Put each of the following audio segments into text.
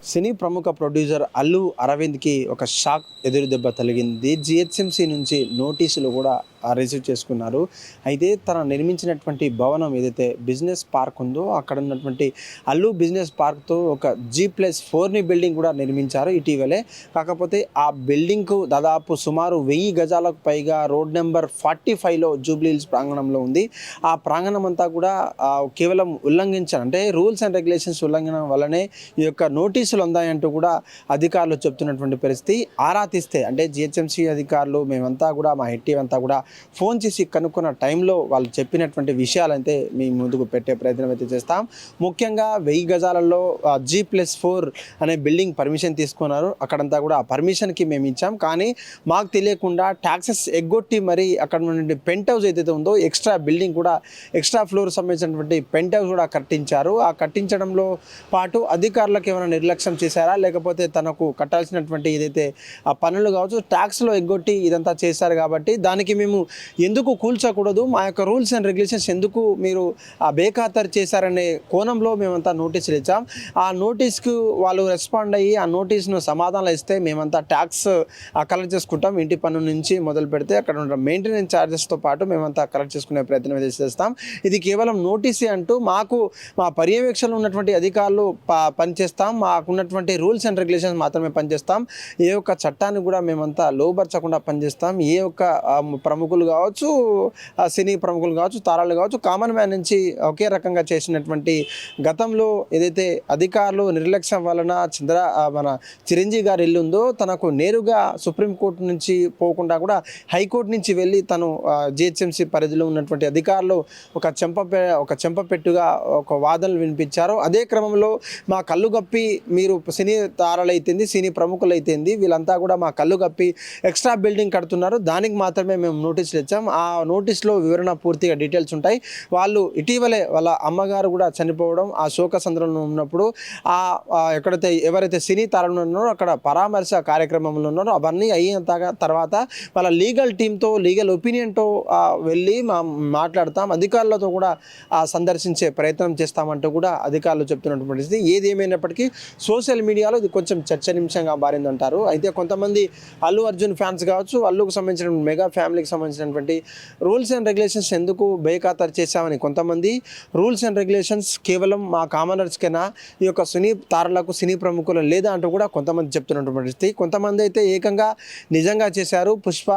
సినీ ప్రముఖ ప్రొడ్యూసర్ అల్లు అరవింద్కి ఒక షాక్ ఎదురుదెబ్బ తగిలింది. జిహెచ్ఎంసి నుంచి నోటీసులు కూడా రిసీవ్ చేసుకున్నారు. అయితే తన నిర్మించినటువంటి భవనం ఏదైతే బిజినెస్ పార్క్ ఉందో అక్కడ ఉన్నటువంటి అల్లు బిజినెస్ పార్క్తో ఒక జీ ప్లస్ ఫోర్ని బిల్డింగ్ కూడా నిర్మించారు ఇటీవలే. కాకపోతే ఆ బిల్డింగ్కు దాదాపు సుమారు వెయ్యి గజాలకు పైగా రోడ్ నెంబర్ ఫార్టీ ఫైవ్లో జూబ్లీ హిల్స్ ప్రాంగణంలో ఉంది. ఆ ప్రాంగణం అంతా కూడా కేవలం ఉల్లంఘించారు అంటే రూల్స్ అండ్ రెగ్యులేషన్స్ ఉల్లంఘన వల్లనే ఈ యొక్క నోటీస్ నోటీసులు అందాయంటూ కూడా అధికారులు చెప్తున్నటువంటి పరిస్థితి. ఆరా తీస్తే అంటే జిహెచ్ఎంసీ అధికారులు మేమంతా కూడా మా హెడ్ టీం అంతా కూడా ఫోన్ చేసి కనుక్కున్న టైంలో వాళ్ళు చెప్పినటువంటి విషయాలైతే మీ ముందుకు పెట్టే ప్రయత్నం అయితే చేస్తాం. ముఖ్యంగా వెయ్యి గజాలలో జీ ప్లస్ ఫోర్ అనే బిల్డింగ్ పర్మిషన్ తీసుకున్నారు. అక్కడంతా కూడా ఆ పర్మిషన్కి మేము ఇచ్చాం. కానీ మాకు తెలియకుండా ట్యాక్సెస్ ఎగ్గొట్టి మరి అక్కడ నుండి పెంట్ హౌస్ ఏదైతే ఉందో ఎక్స్ట్రా బిల్డింగ్ కూడా ఎక్స్ట్రా ఫ్లోర్ సంబంధించినటువంటి పెంట్ హౌస్ కూడా కట్టించారు. ఆ కట్టించడంలో పాటు అధికారులకు ఏమైనా నిర్లక్ష్యం చేశారా? లేకపోతే తనకు కట్టాల్సినటువంటి ఏదైతే ఆ పనులు కావచ్చు ట్యాక్స్లో ఎగ్గొట్టి ఇదంతా చేశారు కాబట్టి దానికి మేము ఎందుకు కూల్చకూడదు? మా యొక్క రూల్స్ అండ్ రెగ్యులేషన్స్ ఎందుకు మీరు ఆ బేఖాతరు చేశారనే కోణంలో మేమంతా నోటీసులు ఇచ్చాం. ఆ నోటీస్కు వాళ్ళు రెస్పాండ్ అయ్యి ఆ నోటీస్ను సమాధానాలు ఇస్తే మేమంతా ట్యాక్స్ కలెక్ట్ చేసుకుంటాం. ఇంటి పన్ను నుంచి మొదలు పెడితే అక్కడ ఉన్న మెయింటెనెన్స్ ఛార్జెస్తో పాటు మేమంతా కలెక్ట్ చేసుకునే ప్రయత్నం అయితే చేస్తాం. ఇది కేవలం నోటీసే అంటూ మాకు మా పర్యవేక్షణలో ఉన్నటువంటి అధికారులు పనిచేస్తాం. మా మాకున్నటువంటి రూల్స్ అండ్ రెగ్యులేషన్స్ మాత్రమే పనిచేస్తాం. ఏ ఒక్క చట్టాన్ని కూడా మేమంతా లోబర్చకుండా పనిచేస్తాం. ఏ ఒక్క ప్రముఖులు కావచ్చు సినీ ప్రముఖులు కావచ్చు తారాలు కావచ్చు కామన్ మ్యాన్ నుంచి ఒకే రకంగా చేసినటువంటి గతంలో ఏదైతే అధికారులు నిర్లక్ష్యం వలన చంద్ర మన చిరంజీవి గారి ఇల్లు ఉందో తనకు నేరుగా సుప్రీంకోర్టు నుంచి పోకుండా కూడా హైకోర్టు నుంచి వెళ్ళి తను జిహెచ్ఎంసీ పరిధిలో ఉన్నటువంటి అధికారులు ఒక చెంప ఒక చెంపపెట్టుగా ఒక వాదనలు వినిపించారు. అదే క్రమంలో మా కళ్ళు గప్పి మీరు సినీ తారలైతేంది సినీ ప్రముఖులైతేంది వీళ్ళంతా కూడా మా కళ్ళు కప్పి ఎక్స్ట్రా బిల్డింగ్ కడుతున్నారు. దానికి మాత్రమే మేము నోటీసులు ఇచ్చాం. ఆ నోటీస్లో వివరణ పూర్తిగా డీటెయిల్స్ ఉంటాయి. వాళ్ళు ఇటీవలే వాళ్ళ అమ్మగారు కూడా చనిపోవడం ఆ శోక సందర్భంలో ఉన్నప్పుడు ఆ ఎక్కడైతే ఎవరైతే సినీ తారలు ఉన్నారో అక్కడ పరామర్శ కార్యక్రమంలో ఉన్నారో అవన్నీ అయిన తర్వాత వాళ్ళ లీగల్ టీంతో లీగల్ ఒపీనియన్తో వెళ్ళి మా మాట్లాడతాం. అధికారులతో కూడా సందర్శించే ప్రయత్నం చేస్తామంటూ కూడా అధికారులు చెప్తున్నటువంటి ఏది ఏమైనప్పటికీ సోషల్ మీడియాలో ఇది కొంచెం చర్చనీయాంశంగా మారిందంటారు. అయితే కొంతమంది అల్లు అర్జున్ ఫ్యాన్స్ కావచ్చు అల్లుకు సంబంధించిన మెగా ఫ్యామిలీకి సంబంధించినటువంటి రూల్స్ అండ్ రెగ్యులేషన్స్ ఎందుకు బేఖాతరు చేశామని కొంతమంది రూల్స్ అండ్ రెగ్యులేషన్స్ కేవలం మా కామనర్స్కైనా ఈ యొక్క సినీ తారలకు సినీ ప్రముఖులు లేదా అంటూ కూడా కొంతమంది చెప్తున్నటువంటి కొంతమంది అయితే ఏకంగా నిజంగా చేశారు. పుష్ప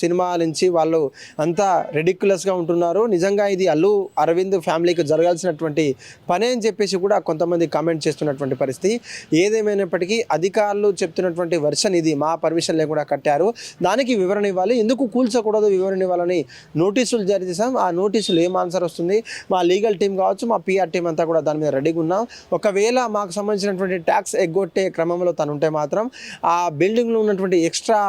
సినిమా నుంచి వాళ్ళు అంతా రెడిక్యులస్గా ఉంటున్నారు. నిజంగా ఇది అల్లు అరవింద్ ఫ్యామిలీకి జరగాల్సినటువంటి పని అని చెప్పేసి కూడా కొంతమంది కామెంట్ చేస్తున్నటువంటి పరిస్థితి. ఏదేమైనప్పటికీ అధికారులు చెప్తున్నటువంటి వర్షన్ ఇది మా పర్మిషన్ లేకుండా కట్టారు. దానికి వివరణ ఇవ్వాలి. ఎందుకు కూల్చకూడదు వివరణ ఇవ్వాలని నోటీసులు జారీ చేశాం. ఆ నోటీసులు ఏం ఆన్సర్ వస్తుంది? మా లీగల్ టీం కావచ్చు మా పిఆర్ టీం అంతా కూడా దాని మీద రెడీగా ఉన్నాం. ఒకవేళ మాకు సంబంధించినటువంటి ట్యాక్స్ ఎగ్గొట్టే క్రమంలో తను ఉంటే మాత్రం ఆ బిల్డింగ్లో ఉన్నటువంటి extra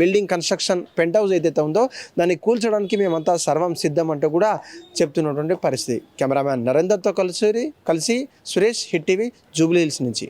building construction penthouse ఏదైతే ఉందో దాన్ని కూల్చడానికి మేమంతా సర్వం సిద్ధం అంటూ కూడా చెప్తున్నటువంటి పరిస్థితి. కెమెరామ్యాన్ నరేందర్తో కలిసి కలిసి సురేష్ హిట్ టీవీ జూబ్లీ హిల్స్ నుంచి.